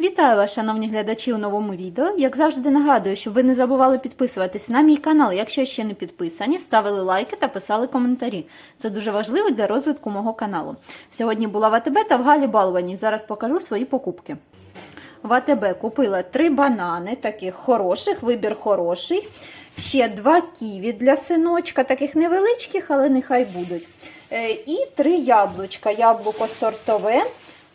Вітаю вас, шановні глядачі, у новому відео. Як завжди нагадую, щоб ви не забували підписуватись на мій канал, якщо ще не підписані, ставили лайки та писали коментарі. Це дуже важливо для розвитку мого каналу. Сьогодні була в АТБ та в Галі Балувані. Зараз покажу свої покупки. В АТБ купила три банани, таких хороших, вибір хороший. Ще два ківі для синочка, таких невеличких, але нехай будуть. Е, І три яблучка. Яблуко сортове.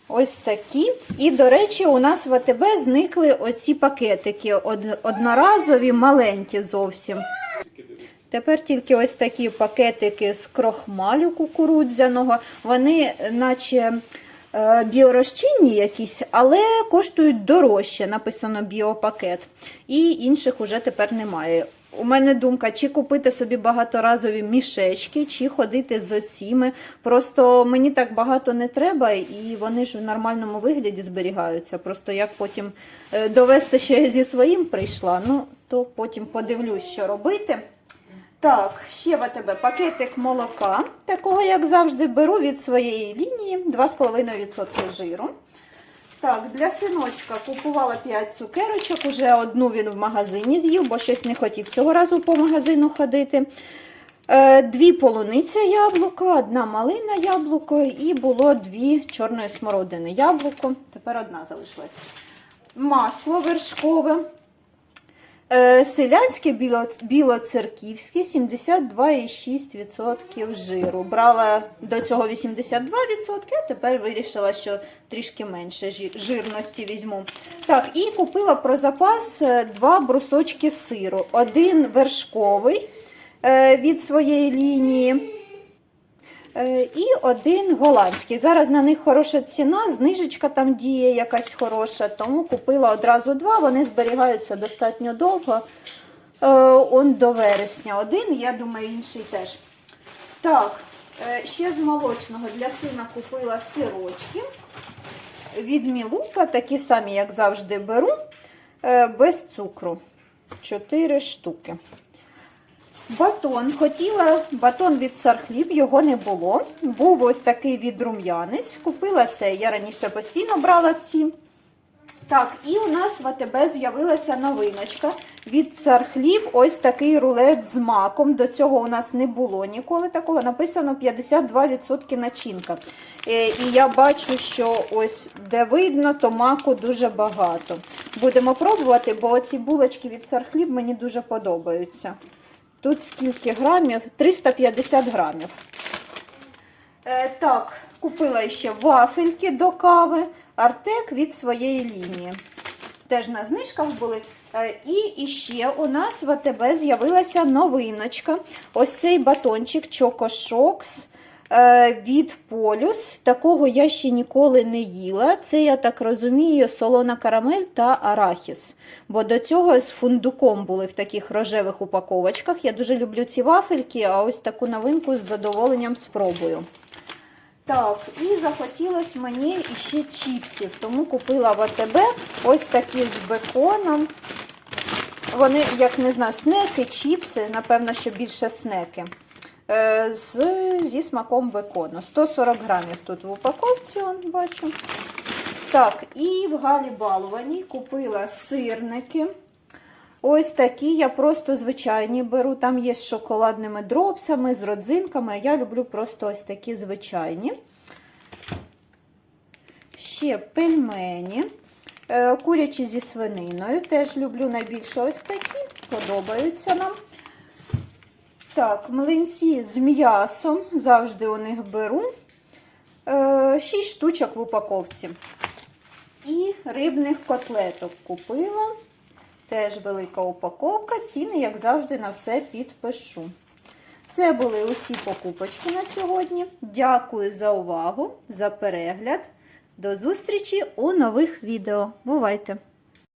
Ось такі. І, до речі, у нас в АТБ зникли оці пакетики од- одноразові, маленькі зовсім. Тепер тільки ось такі пакетики з крохмалю кукурудзяного. Вони, наче е, біорозчинні якісь, але коштують дорожче. Написано біопакет. І інших уже тепер немає. У мене думка, чи купити собі багаторазові мішечки, чи ходити з оціми. Просто мені так багато не треба, і вони ж в нормальному вигляді зберігаються. Просто як потім е, довести, що я зі своїм прийшла, ну то потім подивлюсь, що робити. Так, ще в АТБ пакетик молока, такого, як завжди, беру від своєї лінії 2,5% жиру. Так, для синочка купувала 5 цукерочок, уже одну він в магазині з'їв, бо щось не хотів цього разу по магазину ходити. Е, Дві полуниця яблука, одна малина яблуко і було дві чорної смородини яблуко. Тепер одна залишилась. Масло вершкове. Е, Селянське біло, білоцерківське 72,6% жиру. Брала до цього 82%, а тепер вирішила, що трішки менше жирності візьму. Так, і купила про запас е, два брусочки сиру. Один вершковий е, від своєї лінії. Е, І один голландський. Зараз на них хороша ціна, знижечка там діє якась хороша, тому купила одразу два. Вони зберігаються достатньо довго. Е, Он до вересня один, я думаю, інший теж. Так, е, ще з молочного для сина купила сирочки. Від Мілуфа, такі самі, як завжди, беру, без цукру. Чотири штуки. Батон. Хотіла батон від Сархліб, його не було. Був ось такий від рум'янець. Купила це. Я раніше постійно брала ці. Так, і у нас в АТБ з'явилася новиночка від Цархліб. Ось такий рулет з маком. До цього у нас не було ніколи такого. Написано 52% начинка. Е, І я бачу, що ось де видно, то маку дуже багато. Будемо пробувати, бо оці булочки від Цархліб мені дуже подобаються. Тут скільки грамів? 350 грамів. Е, так, купила ще вафельки до кави. Артек від своєї лінії. Теж на знижках були. Е, і ще у нас в АТБ з'явилася новиночка. Ось цей батончик Чокошокс від Полюс. Такого я ще ніколи не їла. Це, я так розумію, солона карамель та арахіс. Бо до цього з фундуком були в таких рожевих упаковочках. Я дуже люблю ці вафельки, а ось таку новинку з задоволенням спробую. Так, і захотілося мені ще чіпсів, тому купила в АТБ ось такі з беконом. Вони, як не знаю, снеки, чіпси, напевно, що більше снеки. Е, з, зі смаком бекону. 140 грамів тут в упаковці, он, бачу. Так, і в Галі Балуваній купила сирники. Ось такі я просто звичайні беру. Там є з шоколадними дропсами, з родзинками. Я люблю просто ось такі звичайні. Ще пельмені. Е, Курячі зі свининою. Теж люблю найбільше ось такі. Подобаються нам. Так, млинці з м'ясом. Завжди у них беру. 6 штучок в упаковці. І рибних котлеток купила. Теж велика упаковка. Ціни, як завжди, на все підпишу. Це були усі покупочки на сьогодні. Дякую за увагу, за перегляд. До зустрічі у нових відео. Бувайте!